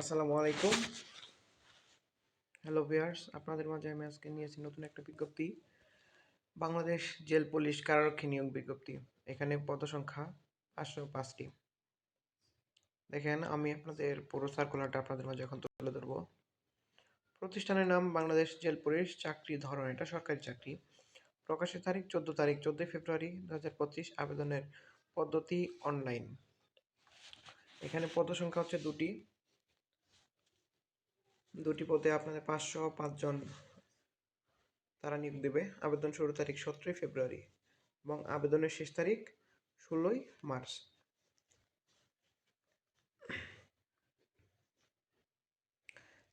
আসসালামু আলাইকুম। Hello viewers আপনাদের মাঝে আমি আজকে নিয়েছি নতুন একটা বিজ্ঞপ্তি। বাংলাদেশ জেল পুলিশ কারারক্ষী নিয়োগ বিজ্ঞপ্তি। এখানে পদ সংখ্যা পাঁচশো পাঁচটি। দেখেন, আমি আপনাদের পুরো সার্কুলারটা আপনাদের মাঝে এখন তুলে ধরবো। প্রতিষ্ঠানের নাম বাংলাদেশ জেল পুলিশ, চাকরি ধরন, এটা সরকারি চাকরি। প্রকাশের তারিখ চোদ্দ তারিখ, চোদ্দোই ফেব্রুয়ারি দু হাজার পঁচিশ, আবেদনের পদ্ধতি অনলাইন এখানে পদ সংখ্যা হচ্ছে দুটি। দুটি পদে আপনাদের পাঁচশো পাঁচজন তারা নিয়োগ দেবে। আবেদন শুরু তারিখ সতেরোই ফেব্রুয়ারি এবং আবেদনের শেষ তারিখ ষোলোই মার্চ।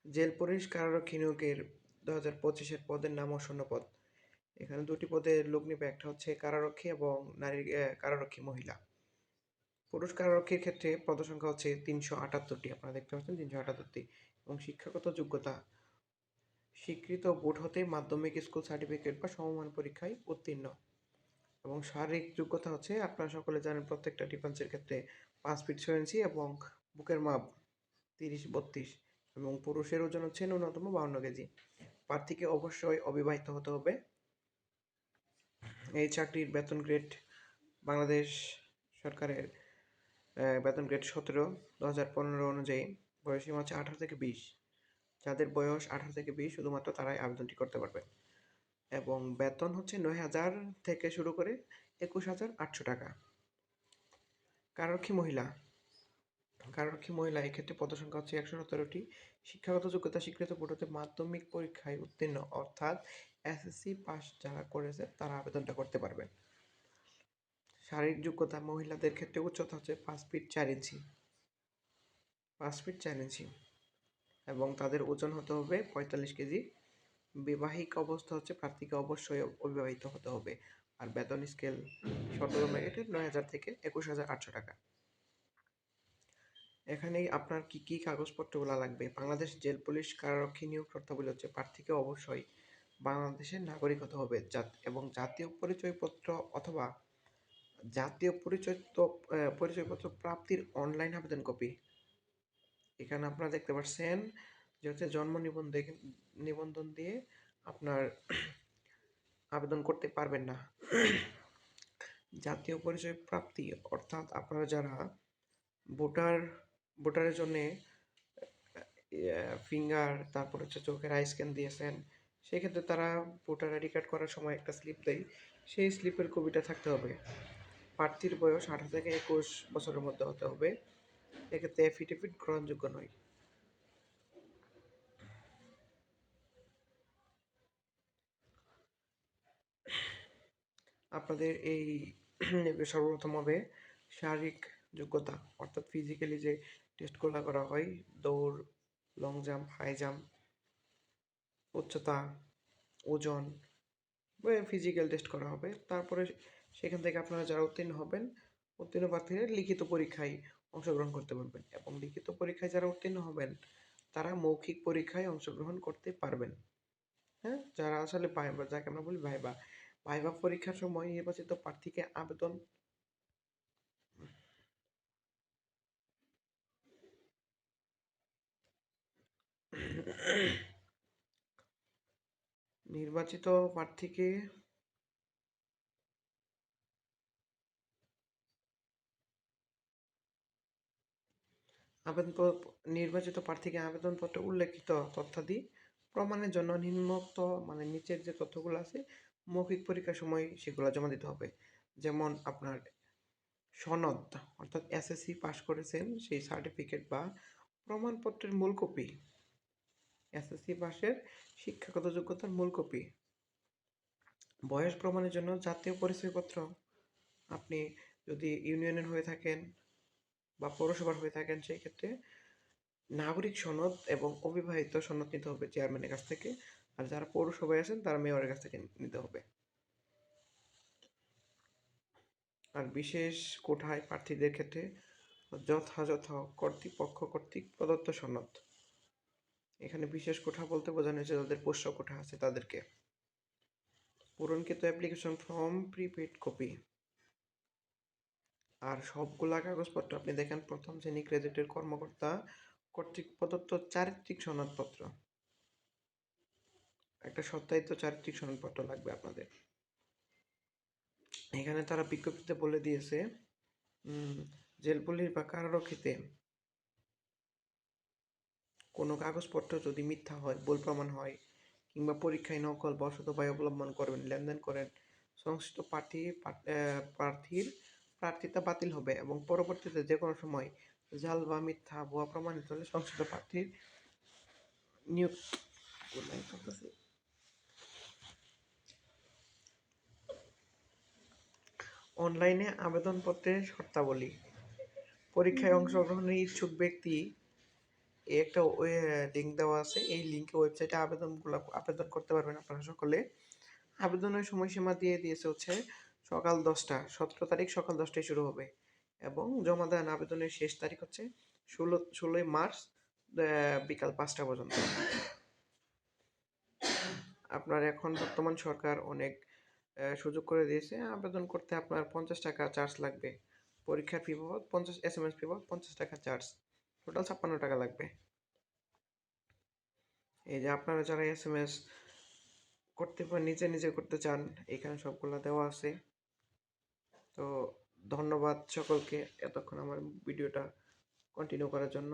জেল, পুলিশ, কারারক্ষী নিয়োগের দু হাজার পঁচিশের পদের নাম ও শূন্যপদ। এখানে দুটি পদে লোক নেবে, একটা হচ্ছে কারারক্ষী এবং নারী কারারক্ষী মহিলা। পুরুষ কারারক্ষীর ক্ষেত্রে পদসংখ্যা হচ্ছে তিনশো আটাত্তরটি, আপনারা দেখতে পাচ্ছেন তিনশো আটাত্তরটি। এবং শিক্ষাগত যোগ্যতা। স্বীকৃত বোর্ড হতে মাধ্যমিক স্কুল সার্টিফিকেট বা সমমান পরীক্ষায় উত্তীর্ণ। এবং শারীরিক যোগ্যতা হচ্ছে আপনারা সকলে জানেন প্রত্যেকটা ডিফেন্সের ক্ষেত্রে পাঁচ ফিট ছয় ইঞ্চি এবং বুকের মাপ তিরিশ বত্রিশ এবং পুরুষের ওজন হচ্ছে ন্যূনতম বাউন্ন কেজি। প্রার্থীকে অবশ্যই অবিবাহিত হতে হবে। এই চাকরির বেতন গ্রেড বাংলাদেশ সরকারের বেতন গ্রেড সতেরো, দু হাজার পনেরো অনুযায়ী বয়সীমা হচ্ছে আঠারো থেকে বিশ। যাদের বয়স আঠারো থেকে বিশ, শুধুমাত্র তারাই আবেদনটি করতে পারবে। এবং বেতন হচ্ছে নয় হাজার থেকে শুরু করে একুশ হাজার আটশো টাকা। কারারক্ষী মহিলা? কারারক্ষী মহিলা? এক্ষেত্রে পদসংখ্যা হচ্ছে একশো সতেরোটি। শিক্ষাগত যোগ্যতা স্বীকৃত বোর্ড হতে মাধ্যমিক পরীক্ষায় উত্তীর্ণ। অর্থাৎ এসএসসি পাস যারা করেছে, তারা আবেদনটা করতে পারবেন। শারীরিক যোগ্যতা মহিলাদের ক্ষেত্রে উচ্চতা হচ্ছে পাঁচ ফিট চার ইঞ্চি। পাঁচ ফিট চার ইঞ্চি এবং তাদের ওজন হতে হবে পঁয়তাল্লিশ কেজি বিবাহিক অবস্থা হচ্ছে প্রার্থীকে অবশ্যই অবিবাহিত হতে হবে। আর বেতন স্কেল সতেরো মেরিটের নয় হাজার থেকে একুশ হাজার আটশো টাকা। এখানে আপনার কি কি কাগজপত্রগুলো লাগবে? বাংলাদেশ জেল পুলিশ কারারক্ষী নিয়োগ শর্তাবলী হচ্ছে প্রার্থীকে অবশ্যই বাংলাদেশের নাগরিক হতে হবে। এবং জাতীয় পরিচয়পত্র অথবা জাতীয় পরিচয় পরিচয়পত্র প্রাপ্তির অনলাইন আবেদন কপি। এখানে আপনারা দেখতে পাচ্ছেন যে হচ্ছে জন্ম নিবন্ধন নিবন্ধন দিয়ে আপনার আবেদন করতে পারবেন না। জাতীয় পরিচয় প্রাপ্তি, অর্থাৎ আপনারা যারা ভোটার, ভোটারের জন্যে ফিঙ্গার তারপর হচ্ছে চোখের আই স্ক্যান দিয়েছেন, সেক্ষেত্রে তারা ভোটার আইডি কার্ড করার সময় একটা স্লিপ দেয়। সেই স্লিপের কপিটা থাকতে হবে। প্রার্থীর বয়স আঠারো থেকে একুশ বছরের মধ্যে হতে হবে। এক্ষেত্রে এফিডেভিট গ্রহণযোগ্য নয়। আপনাদের এই সর্বপ্রথম হবে শারীরিক যোগ্যতা, অর্থাৎ ফিজিক্যালি যে টেস্টগুলো করা হয়, দৌড় লং জাম্প হাই জাম্প উচ্চতা, ওজন ফিজিক্যাল টেস্ট করা হবে। তারপরে সেখান থেকে আপনারা যারা উত্তীর্ণ হবেন, উত্তীর্ণ প্রার্থীরা লিখিত পরীক্ষায় অংশগ্রহণ করতে পারবেন এবং লিখিত পরীক্ষায় যারা উত্তীর্ণ হবেন, তারা মৌখিক পরীক্ষায় অংশগ্রহণ করতে পারবেন। হ্যাঁ? যারা আসলে ভাইবা, যাকে আমরা বলি ভাইবা ভাইবা পরীক্ষার সময় নির্বাচিত প্রার্থীকে আবেদন নির্বাচিত প্রার্থীকে আবেদন নির্বাচিত প্রার্থীকে আবেদনপত্রে উল্লেখিত তথ্যাদি প্রমাণের জন্য নিম্নোক্ত মানে নিচের যে তথ্যগুলো আছে, মৌখিক পরীক্ষার সময় সেগুলো জমা দিতে হবে। যেমন আপনার সনদ, অর্থাৎ এসএসসি পাশ করেছেন, সেই সার্টিফিকেট বা প্রমাণপত্রের মূল কপি। এসএসসি পাশের শিক্ষাগত যোগ্যতার মূল কপি। বয়স প্রমাণের জন্য জাতীয় পরিচয়পত্র। আপনি যদি ইউনিয়নের হয়ে থাকেন বা পৌরসভার হয়ে থাকেন, সেই ক্ষেত্রে নাগরিক সনদ এবং অবিবাহিত সনদ নিতে হবে চেয়ারম্যানের কাছ থেকে। আর যারা পৌরসভায় আছেন, তারা মেয়রের কাছ থেকে নিতে হবে। আর বিশেষ কোঠায় প্রার্থীদের ক্ষেত্রে যথাযথ কর্তৃপক্ষ কর্তৃক প্রদত্ত সনদ। এখানে বিশেষ কোঠা বলতে বোঝানো হয়েছে যাদের পোষ্য কোঠা আছে তাদেরকে। পূরণকৃত অ্যাপ্লিকেশন ফর্ম, প্রিপেড কপি। আর সবগুলা কাগজপত্র আপনি দেখেন, প্রথম শ্রেণি ক্রেডিটের কর্মকর্তা কর্তৃক প্রদত্ত চারিত্রিক সনদপত্র। একটা সত্যায়িত চারিত্রিক সনদপত্র লাগবে আপনাদের। এখানে তারা বিজ্ঞপ্তিতে বলে দিয়েছে জেল পুলিশ বা কারারক্ষীতে কোনো কাগজপত্র যদি মিথ্যা হয়, ভুল প্রমাণ হয়, কিংবা পরীক্ষায় নকল বশত উপায় অবলম্বন করবেন লেনদেন করেন, সংশ্লিষ্ট প্রার্থী প্রার্থীর প্রার্থিতা বাতিল হবে এবং পরবর্তীতে যে কোনো সময় জাল বা মিথ্যা, ভুয়া প্রমাণিত হলে সংশ্লিষ্ট প্রার্থীর নিয়োগ? অনলাইনে আবেদনপত্রের শর্তাবলী। পরীক্ষায় অংশগ্রহণের ইচ্ছুক ব্যক্তি একটা লিঙ্ক দেওয়া আছে। এই লিঙ্কে ওয়েবসাইটে আবেদনগুলো আবেদন করতে পারবেন আপনারা সকলে। আবেদনের সময়সীমা দিয়ে দিয়েছে হচ্ছে সকাল দশটা, সতেরো তারিখ সকাল দশটায় শুরু হবে। এবং জমা দেন আবেদনের শেষ তারিখ হচ্ছে ষোলো, ষোলোই মার্চ বিকাল পাঁচটা পর্যন্ত। আপনার এখন বর্তমান সরকার অনেক সুযোগ করে দিয়েছে। আবেদন করতে আপনার পঞ্চাশ টাকা চার্জ লাগবে। পরীক্ষার ফি বাবদ পঞ্চাশ এস এম এস ফি বাবদ পঞ্চাশ টাকা চার্জ। টোটাল ছাপ্পান্ন টাকা লাগবে। এই যে আপনারা যারা এস এম এস করতে নিজে নিজে করতে চান, এখানে সবগুলো দেওয়া আছে। তো ধন্যবাদ সকলকে এতক্ষণ আমার ভিডিওটা কন্টিনিউ করার জন্য।